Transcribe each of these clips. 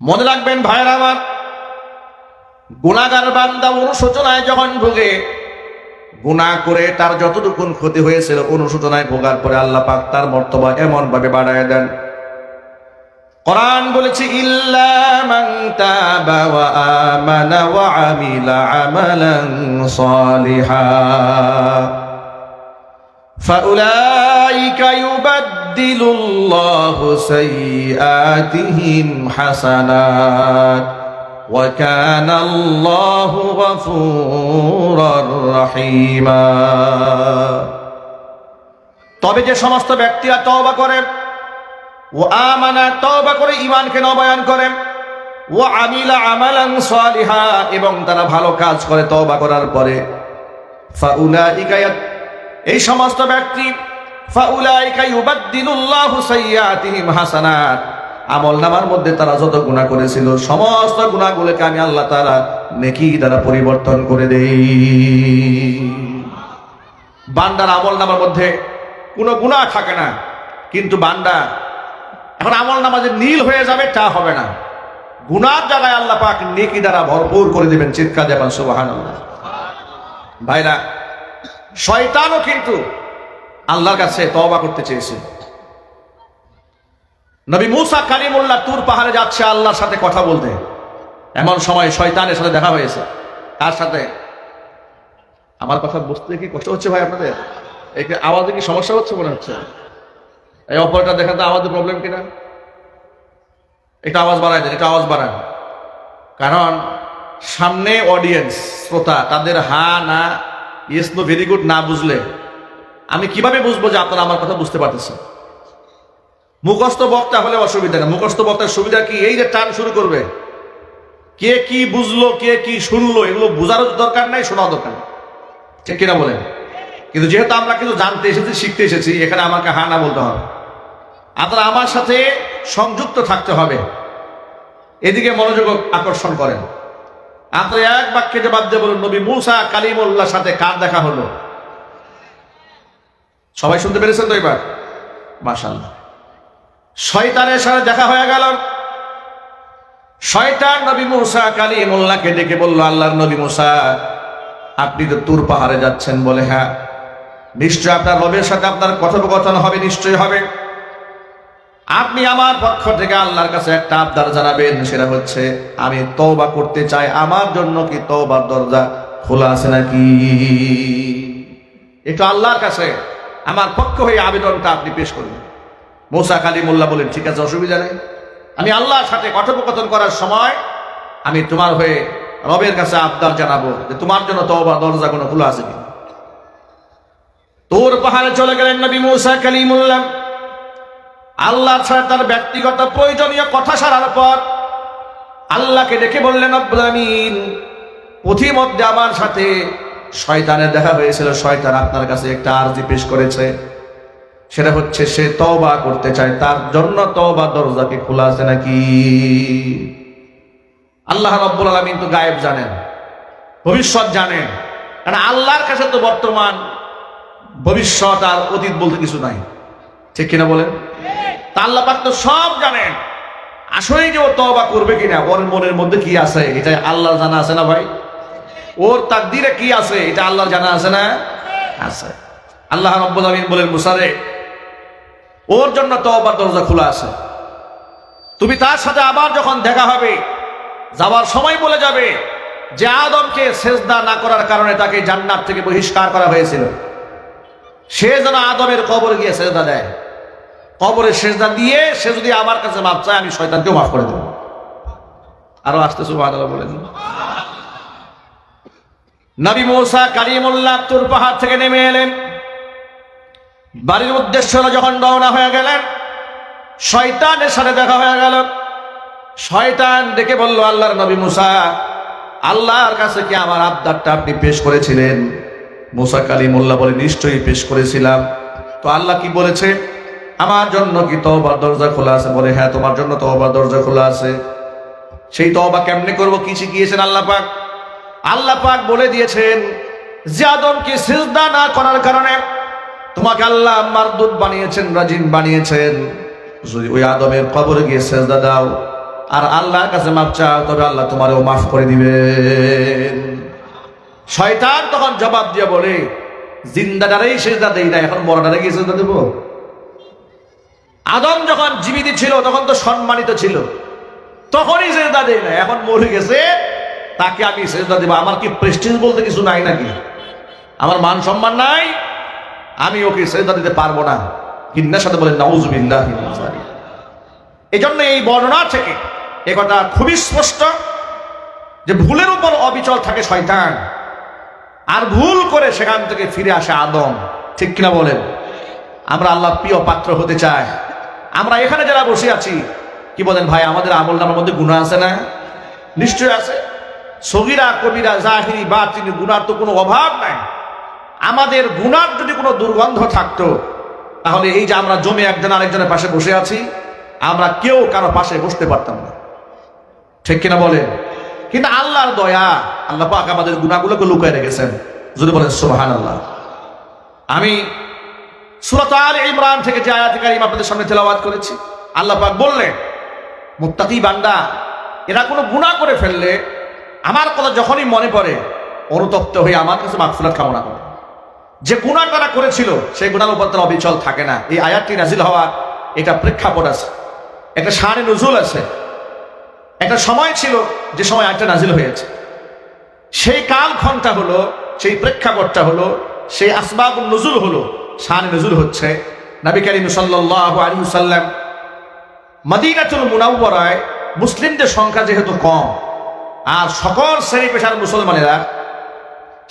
মনে রাখবেন ভাইয়ের আমার, গুণাগার বান্দা অনুশোচনায় যখন ভোগে, গুণা করে তার যতটুকুন ক্ষতি হয়েছিল অনুশোচনায় ভোগার পরে আল্লাহ পাক তার মর্তবা এমন ভাবে বাড়ায় দেন। কোরআন বলেছে, ইল্লা মান আমানা ওয়া আমিলা فأولئك يبدل الله سيئاتهم حسنات وكان الله غفورا رحيما তবে যে সমস্ত ব্যক্তিরা তওবা করে ও আমানা তওবা করে ঈমানকে নবায়ন করে ও আমিলা আমালান সালিহা এবং তারা ভালো কাজ করে তওবা করার পরে ফাউলাইকা ইয়াত- এই সমস্ত ব্যক্তি ফাউলাইকা ইউবাদদিলুল্লাহু সাইয়্যাতিহিম হাসানাত। আমল নামার মধ্যে তারা যত গুনাহ করেছিল, সমস্ত গুনাহগুলোকে আমি আল্লাহ তাআলা নেকি দ্বারা পরিবর্তন করে দেই। বান্দার আমল নামার মধ্যে কোনো গুনাহ থাকে না, কিন্তু বান্দা এখন আমল নামা যে নীল হয়ে যাবে, তা হবে না। গুনার জায়গায় আল্লাহ পাক নেকি দ্বারা ভরপুর করে দেবেন, চিৎকার দেবেন সুবহানাল্লাহ। ভাইরা, শয়তানও কিন্তু আল্লাহর কাছে তওবা করতে চেয়েছে। নবী মুসা কালিমুল্লাহ তুর পাহাড়ে যাচ্ছে, আল্লাহর সাথে কথা বলতে। এমন সময় শয়তানের সাথে দেখা হয়েছে। তার সাথে, আমার কথা বুঝতে কি কষ্ট হচ্ছে ভাই আপনাদের? এই কি আওয়াজে কি সমস্যা হচ্ছে মনে হচ্ছে? এই অপরটা দেখেন তো আওয়াজের প্রবলেম কিনা? একটু আওয়াজ বাড়ায় দেন, একটু আওয়াজ বাড়ান। কারণ সামনে অডিয়েন্স শ্রোতা, তাদের হা না ইয়েস নো ভেরি গুড না বুঝলে আমি কীভাবে বুঝব যে আপনারা আমার কথা বুঝতে পারতেছেন? মুখস্থ বক্তা হলে অসুবিধা না মুখস্থ বক্তার সুবিধা কি? এই যে টান শুরু করবে। কে কি বুঝলো, কে কি শুনলো, এগুলো বোঝারও দরকার নাই, শোনাও দরকার ঠিক কিনা বলেন? কিন্তু যেহেতু আমরা কিন্তু জানতে এসেছি, শিখতে এসেছি, এখানে আমাকে হা না বলতে হবে। আপনারা আমার সাথে সংযুক্ত থাকতে হবে। এদিকে মনোযোগ আকর্ষণ করেন। আপনারা এক বাক্যে জবাব দিয়ে বলুন, নবী মুসা কালিমুল্লাহর সাথে কার দেখা হলো? সবাই শুনতে পেরেছেন তো এবার? মাশাল্লাহ শয়তানের সাথে দেখা হয়ে গেল। শয়তান নবী মুসা কালিমুল্লাহকে ডেকে বলল, আল্লাহর নবী মুসা, আপনি তো তুর পাহাড়ে যাচ্ছেন বলে হ্যাঁ? নিশ্চয় আপনার রবের সাথে আপনার কথোপকথন হবে, নিশ্চয় হবে। আপনি আমার পক্ষ থেকে আল্লাহর কাছে একটা আবদার জানাবেন, সেটা হচ্ছে, আমি তওবা করতে চাই। আমার জন্য কি তওবার দরজা খোলা আছে নাকি? একটু আল্লাহর কাছে আমার পক্ষ হয়ে আবেদনটা আপনি পেশ করুন। মোসা কালিমুল্লাহ বলেন, ঠিক আছে, অসুবিধা নেই। আমি আল্লাহর সাথে কথোপকথন করার সময় আমি তোমার হয়ে রবের কাছে আবদার জানাব যে তোমার জন্য তওবা দরজা কোনো খোলা আছে তোর পাহাড়ে চলে গেলেন নবী মুসা কালিমুল্লাহ। আল্লাহর ছাড়া তার ব্যক্তিগত প্রয়োজনীয় কথা সারার পর আল্লাহকে ডেকে বললেন, রব্বুল আমিন পথিমধ্যে আমার সাথে শয়তানের দেখা হয়েছিল, শয়তান আপনার কাছে একটা আরজি পেশ করেছে। সেটা হচ্ছে সে তওবা করতে চায়, তার জন্য তওবা দরজা কি খোলা আছে নাকি? আল্লাহ রব্বুল আলমিন তো গায়েব জানেন, ভবিষ্যৎ জানেন, কারণ আল্লাহর কাছে তো বর্তমান ভবিষ্যৎ আর অতীত বলতে কিছু নাই। ঠিক কিনা বলেন? তা আল্লাহ পাক তো সব জানেন আসলে যে ও তওবা করবে কিনা, ওর মনের মধ্যে কি আছে? এটা আল্লাহ জানা আছে না ভাই? ওর তাকদিরে কি আছে? এটা আল্লাহর জানা আছে না? আছে। আল্লাহ রব্বুল আমিন বলেন মুসারে ওর জন্য তওবার দরজা খোলা আছে। তুমি তার সাথে আবার যখন দেখা হবে, যাওয়ার সময় বলে যাবে যে আদমকে সেজদা না করার কারণে তাকে জান্নাত থেকে বহিষ্কার করা হয়েছিল। সে যেন আদমের কবর গিয়ে সেজদা দেয়। কবরে সেজদা দিয়ে সে যদি আমার কাছে মাপ চায়, আমি শয়তানকেও মাফ করে দেবো। আরও আসতে বলে বলেন। নবী মৌসা কালিমুল্লাহ তুর পাহাড় থেকে নেমে এলেন। বাড়ির উদ্দেশ্য হলো যখন রওনা হয়ে গেলেন, শয়তানের সাথে দেখা হয়ে গেল। শয়তান ডেকে বলল, আল্লাহর নবী মুসা, আল্লাহর কাছে কি আমার আবদারটা আপনি পেশ করেছিলেন? মুসা কালিমুল্লাহ বলে, নিশ্চয়ই পেশ করেছিলাম। তো আল্লাহ কি বলেছে? আমার জন্য কি তওবার দরজা খোলা আছে? বলে হ্যাঁ তোমার জন্য তওবার দরজা খোলা আছে। সেই তওবা কেমনে করব? কি শিখিয়েছেন আল্লাহ পাক? আল্লাহ পাক বলে দিয়েছেন যে আদমকে সিজদা না করার কারণে তোমাকে আল্লাহ মারদুদ বানিয়েছেন, রাজিম বানিয়েছেন। যদি ওই আদমের কবরে গিয়ে সেজদা দাও, আর আল্লাহর কাছে মাপ চাও, তবে আল্লাহ তোমারও মাফ করে দিবেন। শয়তান তখন জবাব দিয়ে বলে, জিন্দাটারেই সেজদা দেই না, এখন মরাটারে গিয়ে সেজদা দেবো? আদম যখন জীবিত ছিল, তখন তো সম্মানিত ছিল। তখনই সেজদা দেই না, এখন মরে গেছে। তাকে আমি সেজদা দেবো। আমার কি প্রেস্টিজ বলতে কিছু নাই নাকি? আমার মান সম্মান নাই? আমি ওকে সেজদা দিতে পারব না। কিন্নার সাথে বলেন নাউজুবিল্লাহ এই জন্য এই বর্ণনা থেকে এ কথা খুবই স্পষ্ট যে ভুলের উপর অবিচল থাকে শয়তান। আর ভুল করে সেখান থেকে ফিরে আসে আদম। ঠিক কিনা বলেন? আমরা আল্লাহ প্রিয় পাত্র হতে চাই। আমরা এখানে যারা বসে আছি, কি বলেন ভাই, আমাদের আমল নামের মধ্যে গুণা আছে না? নিশ্চয় আছে। সগিরা, কবিরা, জাহিরি বা তিনি গুণার তো কোনো অভাব নাই। আমাদের গুণার যদি কোনো দুর্গন্ধ থাকতো, তাহলে এই যে আমরা জমে একজন আরেকজনের পাশে বসে আছি, আমরা কেউ কারও পাশে বসতে পারতাম না। ঠিক কিনা বলেন? কিন্তু আল্লাহর দয়া, আল্লাহ পাক আমাদের গুণাগুলোকে লুকায় রেখেছেন। যদি বলেন সুবহান আল্লাহ আমি সুরত আল ইমরান থেকে যে আয়াত কারিম আপনাদের সামনে তেলাওয়াত করেছি, আল্লাহ পাক বললেন, মুত্তাকি বান্দা, এরা কোনো গুনাহ করে ফেললে আমার কথা যখনই মনে পড়ে, অনুতপ্ত হয়ে আমার কাছে মাগফিরাত কামনা করে। যে গুনাহ তারা করেছিল, সেই গুনার উপর তারা অবিচল থাকে না। এই আয়াতটি নাজিল হওয়ার এটা প্রেক্ষাপট আছে। একটা সারে নজুল আছে। একটা সময় ছিল যে সময় আয়াতটা নাজিল হয়েছে। সেই কালক্ষণটা হলো, সেই প্রেক্ষাপটটা হলো, সেই আসবাব নজুল হলো, শান নজুল হচ্ছে। নবী করিম সাল্লাল্লাহু আলাইহি সাল্লাম মদিনাতুল মুনাওয়ারায় মুসলিমদের সংখ্যা যেহেতু কম আর সকল শ্রেণি পেশার মুসলমানেরা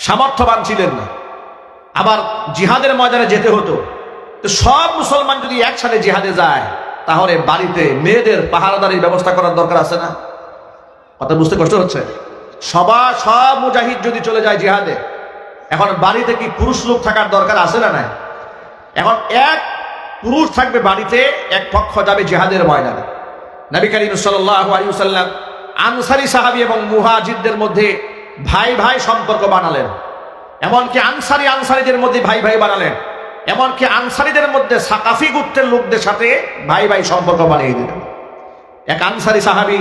সামর্থ্যবান ছিলেন না। আবার জিহাদের ময়দানে যেতে হতো। তো সব মুসলমান যদি একসাথে জিহাদে যায়, তাহলে বাড়িতে মেয়েদের পাহারাদারির ব্যবস্থা করার দরকার আছে না? কথা বুঝতে কষ্ট হচ্ছে? সবার সব মুজাহিদ যদি চলে যায় জিহাদে, এখন বাড়িতে কি পুরুষ লোক থাকার দরকার আছে না নাই? এখন এক পুরুষ থাকবে বাড়িতে, এক পক্ষ যাবে জিহাদের ময়দানে। নবী করিম সাল্লাল্লাহু আলাইহি সাল্লাম আনসারি সাহাবী এবং মুহাজিদদের মধ্যে ভাই ভাই সম্পর্ক বানালেন। এমনকি আনসারি আনসারিদের মধ্যে ভাই ভাই বানালেন। এমনকি আনসারিদের মধ্যে সাকাফি গুপ্তের লোকদের সাথে ভাই ভাই সম্পর্ক বানিয়ে দিলেন। এক আনসারি সাহাবী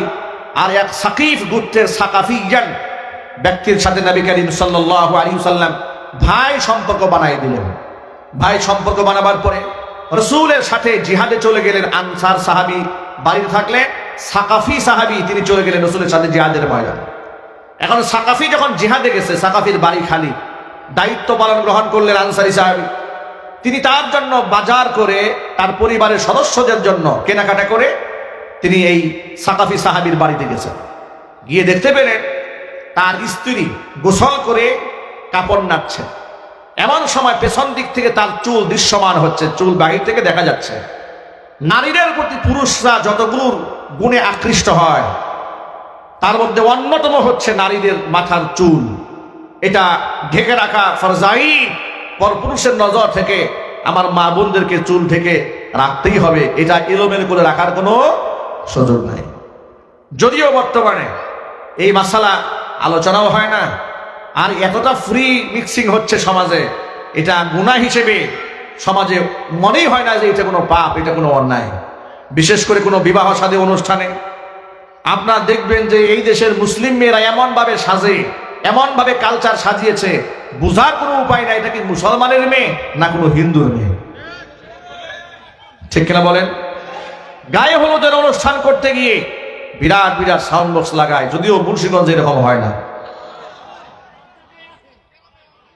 আর এক সাকিফ গুপ্তের সাকাফি জ্ঞান ব্যক্তির সাথে নবী করিম সাল্লাল্লাহু আলাইহি সাল্লাম ভাই সম্পর্ক বানিয়ে দিলেন। ভাই সম্পর্ক বানাবার পরে রসুলের সাথে জিহাদে চলে গেলেন আনসার সাহাবি। বাড়িতে থাকলে সাকাফি সাহাবি, তিনি চলে গেলেন রসুলের সাথে জিহাদের ময়দানে। এখন সাকাফি যখন জিহাদে গেছে, সাকাফির বাড়ি খালি, দায়িত্ব পালন গ্রহণ করলেন আনসারি সাহাবি। তিনি তার জন্য বাজার করে, তার পরিবারের সদস্যদের জন্য কেনাকাটা করে, তিনি এই সাকাফি সাহাবির বাড়িতে গেছেন। গিয়ে দেখতে পেলেন, তার স্ত্রী গোসল করে কাপড় নাচ্ছে এমন সময় পেছন দিক থেকে তার চুল দৃশ্যমান হচ্ছে, চুল বাহির থেকে দেখা যাচ্ছে। নারীদের প্রতি পুরুষরা যতগুলোর গুণে আকৃষ্ট হয়। তার মধ্যে অন্যতম হচ্ছে নারীদের মাথার চুল। এটা ঢেকে রাখা ফরজাই। পর পুরুষের নজর থেকে আমার মা বোনদেরকে চুল থেকে রাখতেই হবে। এটা এলোমেলো করে রাখার কোনো সুযোগ নাই। যদিও বর্তমানে এই মশালা আলোচনাও হয় না, আর এতটা ফ্রি মিক্সিং হচ্ছে সমাজে, এটা গুণা হিসেবে সমাজে মনেই হয় না যে এটা কোনো পাপ, এটা কোনো অন্যায়। বিশেষ করে কোনো বিবাহ সাদী অনুষ্ঠানে। আপনার দেখবেন যে এই দেশের মুসলিম মেয়েরা এমনভাবে সাজে, এমনভাবে কালচার সাজিয়েছে, বোঝার কোনো উপায় নাই, এটা কি মুসলমানের মেয়ে না কোনো হিন্দুর মেয়ে? ঠিক কিনা বলেন? গায়ে হলুদের অনুষ্ঠান করতে গিয়ে বিরাট বিরাট সাউন্ড বক্স লাগায়, যদিও মুন্সিগঞ্জে এরকম হয় না।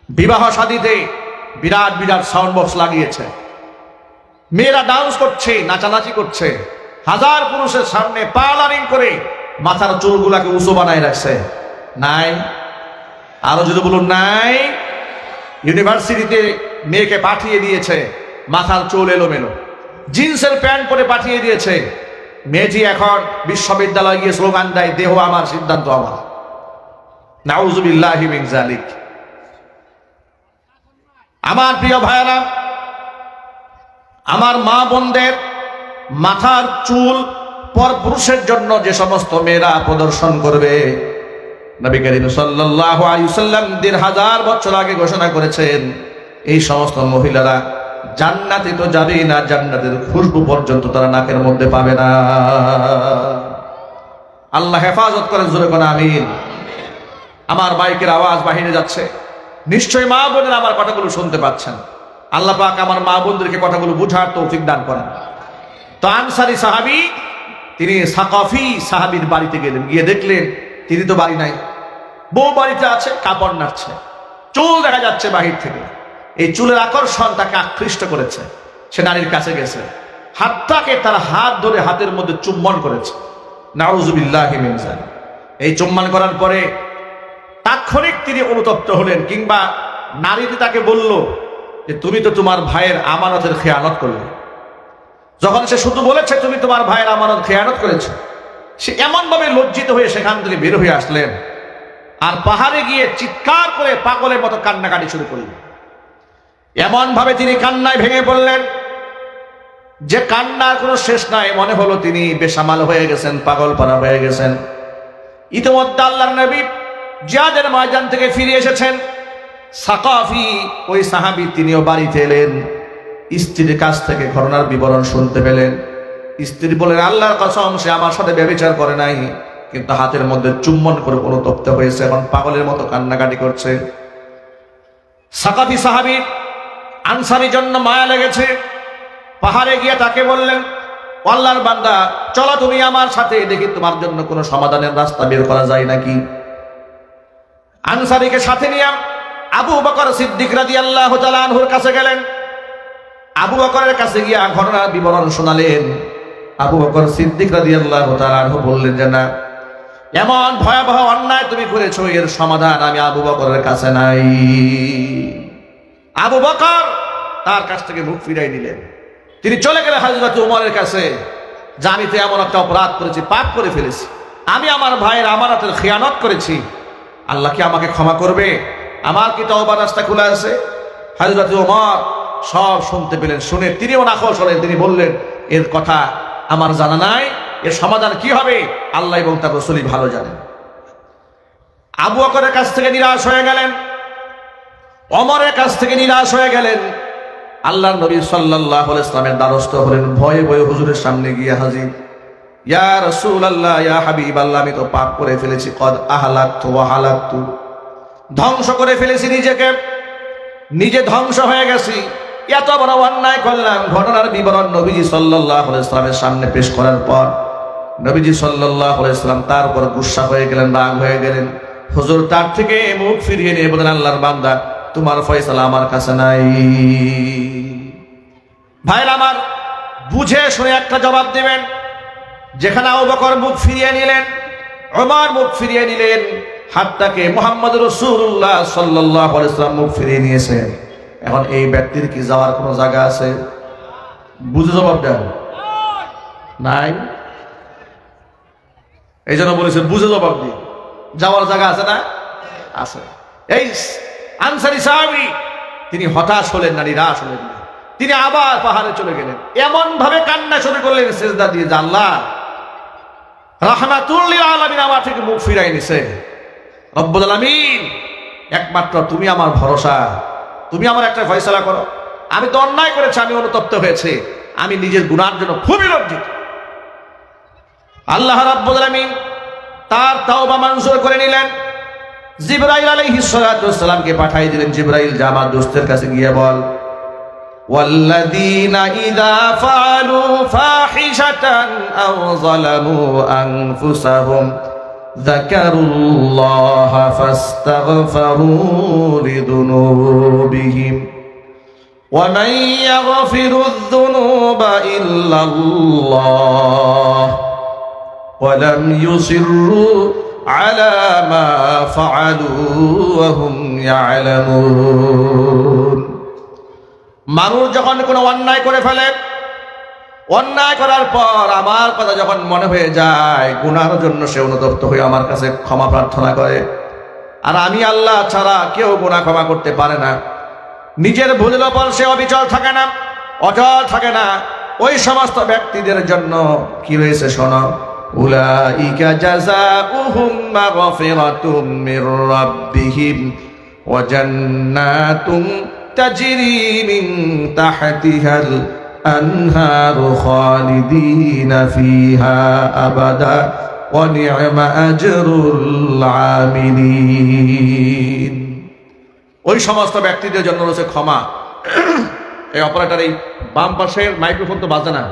বিবাহ শাদীতে বিরাট বিরাট সাউন্ড বক্স লাগিয়েছে। মেয়েরা ডান্স করছে, নাচানাচি করছে। হাজার পুরুষের সামনে পার্লারিং করে মাথার চুলগুলাকে উঁচু বানায় রাখছে। নাই। আরও যদি বলুন নাই ইউনিভার্সিটিতে মেয়েকে পাঠিয়ে দিয়েছে, মাথার চুল এলোমেলো। জিন্সের প্যান্ট পরে পাঠিয়ে দিয়েছে। মেয়েটি এখন বিশ্ববিদ্যালয়ে গিয়ে স্লোগান দেয়, দেহ আমার সিদ্ধান্ত আমার। নাউজুবিল্লাহি আমার প্রিয় ভাইয়েরা আমার মা বোনদের মাথার চুল পর পুরুষের জন্য যে সমস্ত মেয়েরা প্রদর্শন করবে, নবী করিম সাল্লাম দেড় হাজার বছর আগে ঘোষণা করেছেন, এই সমস্ত মহিলারা জান্নাতে তো যাবেই না, জান্নাতের খুশবু পর্যন্ত তারা নাকের মধ্যে পাবে না। আল্লাহ হেফাজত করেন, জোরে কোন আমিন। আমার বাইকের আওয়াজ বাহিরে যাচ্ছে। নিশ্চয়ই মা বোনের আমার কথাগুলো শুনতে পাচ্ছেন। আল্লাহ পাক আমার মা বোনদেরকে কথাগুলো বুঝার তৌফিক দান করেন। তো আনসারি সাহাবি, তিনি সাকাফি সাহাবির বাড়িতে গেলেন। গিয়ে দেখলেন, তিনি তো বাড়ি নাই। বউ বাড়িতে আছে, কাপড় নাড়ছে। চুল দেখা যাচ্ছে বাহির থেকে। এই চুলের আকর্ষণ তাকে আকৃষ্ট করেছে। সে নারীর কাছে গেছে। হাতটাকে তার হাত ধরে হাতের মধ্যে চুম্বন করেছে। নাউজুবিল্লাহ এই চুম্বন করার পরে তাৎক্ষণিক তিনি অনুতপ্ত হলেন, কিংবা নারীটি তাকে বলল যে তুমি তো তোমার ভাইয়ের আমানতের খেয়ানত করলে। যখন সে শুধু বলেছে, তুমি তোমার ভাইয়ের আমানত খেয়ানত করেছ। সে এমনভাবে লজ্জিত হয়ে সেখান থেকে বের হয়ে আসলেন। আর পাহাড়ে গিয়ে চিৎকার করে পাগলের মতো কান্নাকাটি শুরু করলেন। এমন ভাবে তিনি কান্নায় ভেঙে পড়লেন যে কান্নার কোনো শেষ নাই। মনে হলো তিনি বেসামাল হয়ে গেছেন পাগল পারা হয়ে গেছেন। ইতিমধ্যে আল্লাহ নবী জিয়াদের ময়দান থেকে ফিরে এসেছেন। সাকাফি ওই সাহাবি তিনিও বাড়িতে এলেন। স্ত্রীর কাছ থেকে ঘটনার বিবরণ শুনতে পেলেন। স্ত্রী বলেন আল্লাহর কসম সে আমার সাথে ব্যবচার করে নাই। কিন্তু হাতের মধ্যে চুম্বন করে অনুতপ্ত হয়েছে এখন পাগলের মতো কান্নাকাটি করছে। সাকাফি সাহাবির আনসারির জন্য মায়া লেগেছে। পাহাড়ে গিয়ে তাকে বললেন "ও আল্লাহর বান্দা চলো তুমি আমার সাথে দেখি তোমার জন্য কোনো সমাধানের রাস্তা বের করা যায় নাকি? আনসারিকে সাথে নিয়ে আবু বকর সিদ্দিক রাজি আল্লাহ আনহুর কাছে গেলেন। আবু বকরের কাছে গিয়ে ঘটনার বিবরণ শোনালেন। আবু বকর সিদ্দিক রাজি আল্লাহ আনহু বললেন যে, না, এমন ভয়াবহ অন্যায় তুমি করেছ, এর সমাধান আমি আবু বকরের কাছে নাই। আবু বকর তার কাছ থেকে মুখ ফিরাই নিলেন। তিনি চলে গেলেন হাজরত উমরের কাছে। যে, আমি তো এমন একটা অপরাধ করেছি, পাপ করে ফেলেছি। আমি আমার ভাইয়ের আমানতের খেয়ানত করেছি। আল্লাহ কি আমাকে ক্ষমা করবে? আমার কি তওবা রাস্তা খোলা আছে? হাজরত উমর সব শুনতে পেলেন, শুনে তিনিও নাখোশ হলেন। তিনি বললেন, এর কথা আমার জানা নাই। এর সমাধান কি হবে? আল্লাহ এবং তার রসুলই ভালো জানেন। আবু বকরের কাছ থেকে নিরাশ হয়ে গেলেন। অমরের কাছ থেকে নিরাশ হয়ে গেলেন। আল্লাহ নবী সাল্লাহ ইসলামের দ্বারস্থ হলেন। ভয়ে ভয়ে হুজুরের সামনে গিয়ে হাজির। ইয়া রসুল আল্লাহ ইয়া হাবিব আল্লাহ আমি তো পাপ করে ফেলেছি। কদ আহালাত্তু ওয়াহালাত্তু ধ্বংস করে ফেলেছি নিজেকে। নিজে ধ্বংস হয়ে গেছি। এত বড় অন্যায় করলাম। ঘটনার বিবরণ নবীজি সাল্লাহ ইসলামের সামনে পেশ করার পর নবীজি সাল্লাহ ইসলাম তার উপর গুসা হয়ে গেলেন, রাগ হয়ে গেলেন। হুজুর তার থেকে মুখ ফিরিয়ে নিয়ে বলেন আল্লাহর বান্দা, তোমার ফয়সালা আমার কাছে নাই। ভাইর আমার, বুঝে শুনে একটা জবাব দেবেন। যেখানে আবু বকর মুখ ফিরিয়ে নিলেন আমার মুখ ফিরিয়ে নিলেন হাতটাকে মোহাম্মদ রসুল্লাহ সাল্লাহ ইসলাম মুখ ফিরিয়ে নিয়েছেন এখন এই ব্যক্তির কি যাওয়ার কোনো জায়গা আছে? বুঝে জবাব দেন। নাই? এই জন্য বলেছেন, বুঝে জবাব দিন। যাওয়ার জায়গা আছে না? আছে। এই আনসারি সাহাবি, তিনি হতাশ হলেন না, নিরাশ হলেন না। তিনি আবার পাহাড়ে চলে গেলেন। এমন ভাবে কান্না শুরু করলেন, সেজদা দিয়ে জানলা রাহমাতুল্লিল আলামিন আমার থেকে মুখ ফিরাই নিছে। রব্বুল আলামিন একমাত্র তুমি আমার ভরসা তুমি আমার একটা ফয়সালা করো আমি তো অন্যায় করেছি আমি অনুতপ্ত হয়েছে আমি নিজের গুণার জন্য খুবই লজ্জিত আল্লাহ রাব্বুল আলামিন তার তাওবা মঞ্জুর করে নিলেন জিব্রাইল আলাইহিস সালাতু সালামকে পাঠিয়ে দিলেন জিব্রাইল যা আমার দোস্তের কাছে গিয়ে বল والذين إذا فعلوا فاحشة أو ظلموا أنفسهم ذكروا الله فاستغفروا لذنوبهم ومن يغفر الذنوب إلا الله ولم يصروا على ما فعلوا وهم يعلمون মানুষ যখন কোনো অন্যায় করে ফেলে অন্যায় করার পর আমার কথা যখন মনে হয়ে যায়, গুনার জন্য সে অনুতপ্ত হয়ে আমার কাছে ক্ষমা প্রার্থনা করে। আর আমি আল্লাহ ছাড়া কেউ গুণা ক্ষমা করতে পারে না। নিজের ভুলের ওপর সে অবিচল থাকে না, অচল থাকে না। ওই সমস্ত ব্যক্তিদের জন্য কি রয়েছে শোনো? তাহতিহাল الأنهار خالدين فيها أبدا ونعم أجر العاملين ওই সমস্ত ব্যক্তিদের জন্য রয়েছে ক্ষমা এই অপারেটর এই বাম পাশের মাইক্রোফোন তো বাজে না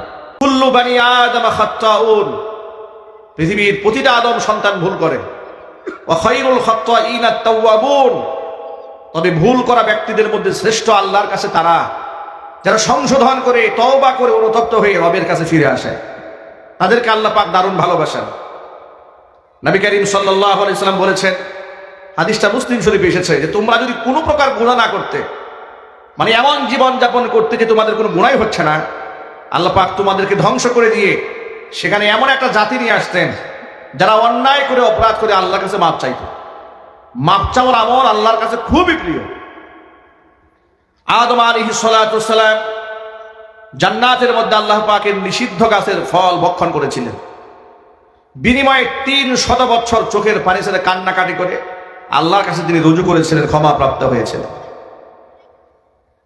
কুল্লু বানি আদম খাত্তাউন পৃথিবীর প্রতিটা আদম সন্তান ভুল করে ওয়া খায়রুল খাত্তাইন আত-তাওয়াবুন তবে ভুল করা ব্যক্তিদের মধ্যে শ্রেষ্ঠ আল্লাহর কাছে তারা যারা সংশোধন করে, তওবা করে অনুতপ্ত হয়ে রবের কাছে ফিরে আসে, তাদেরকে আল্লাহ পাক দারুণ ভালোবাসেন। নবী করিম সাল্লাম বলেছেন, হাদিসটা মুসলিম শরীফে এসেছে যে তোমরা যদি কোনো প্রকার গুনাহ না করতে মানে এমন জীবন যাপন করতে যে তোমাদের কোনো গুণাই হচ্ছে না, আল্লাহ পাক তোমাদেরকে ধ্বংস করে দিয়ে সেখানে এমন একটা জাতি নিয়ে আসতেন, যারা অন্যায় করে, অপরাধ করে আল্লাহর কাছে মাপ চাইত। মাপ চাওয়ার আমল আল্লাহর কাছে খুবই প্রিয়। আদম আলী সালাম জান্নাতের মধ্যে আল্লাহ পাকের নিষিদ্ধ গাছের ফল ভক্ষণ করেছিলেন। বিনিময়ে তিন শত বছর চোখের পানি ছেড়ে কান্নাকাটি করে আল্লাহর কাছে তিনি রুজু করেছিলেন, ক্ষমা প্রাপ্ত হয়েছিলেন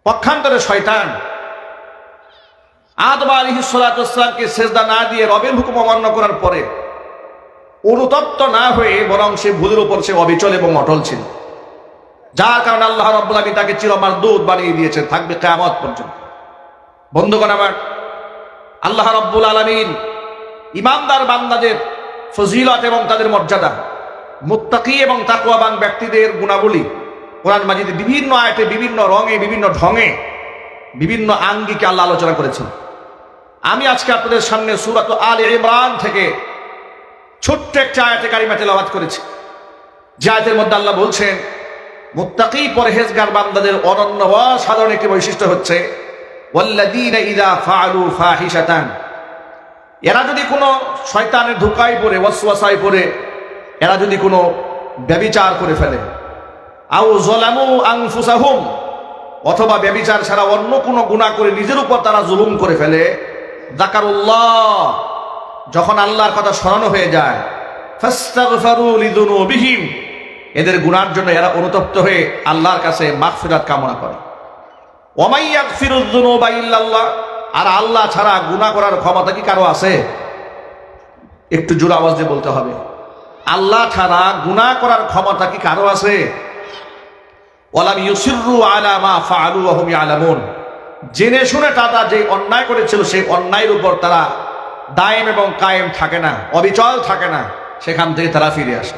পক্ষান্তরে শয়তান আদম আলী সালাতামকে সেজদা না দিয়ে রবের হুকুম অমান্য করার পরে অনুতপ্ত না হয়ে বরং সে ভুলের উপর সে অবিচল এবং অটল ছিল। যার কারণে আল্লাহ রব্বুল তাকে চিরমার দুধ বানিয়ে দিয়েছেন, থাকবে কেয়ামত পর্যন্ত। বন্ধুগণ আমার, আল্লাহ রব্বুল আলমিন ইমানদার বান্দাদের ফজিলত এবং তাদের মর্যাদা, মুত্তাকি এবং তাকুয়াবান ব্যক্তিদের গুণাবলী কোরআন মাজিদে বিভিন্ন আয়তে, বিভিন্ন রঙে, বিভিন্ন ঢঙে, বিভিন্ন আঙ্গিকে আল্লাহ আলোচনা করেছেন। আমি আজকে আপনাদের সামনে সুরাত আল ইমরান থেকে ছোট্ট একটা আয়াতে কারিমা তেলাওয়াত করেছি। যে আয়াতের মধ্যে আল্লাহ বলছেন মুত্তাকি পরহেজগার বান্দাদের অনন্য সাধারণ একটি বৈশিষ্ট্য হচ্ছে এরা যদি কোনো শয়তানের ধোকায় পড়ে, ওয়াসওয়াসায় পড়ে, এরা যদি কোনো ব্যবিচার করে ফেলে, আও জলামু আনফুসাহুম, অথবা ব্যবিচার ছাড়া অন্য কোনো গুণা করে নিজের উপর তারা জুলুম করে ফেলে জাকারুল্লাহ যখন আল্লাহর কথা স্মরণ হয়ে যায়, ফাস্তাগফারু এদের গুনার জন্য এরা অনুতপ্ত হয়ে আল্লাহর কাছে মাগফিরাত কামনা করে। ওমাই ইয়াগফিরুয যুনুবা ইল্লাল্লাহ, আর আল্লাহ ছাড়া গুনাহ করার ক্ষমতা কি কারও আছে? একটু জোর আওয়াজ দিয়ে বলতে হবে। আল্লাহ ছাড়া গুনাহ করার ক্ষমতা কি কারও আছে? ইউসিররু আলা জেনে শুনে তারা যে অন্যায় করেছিল, সেই অন্যায়ের উপর তারা দায়েম এবং কায়েম থাকে না, অবিচল থাকে না। সেখান থেকে তারা ফিরে আসে।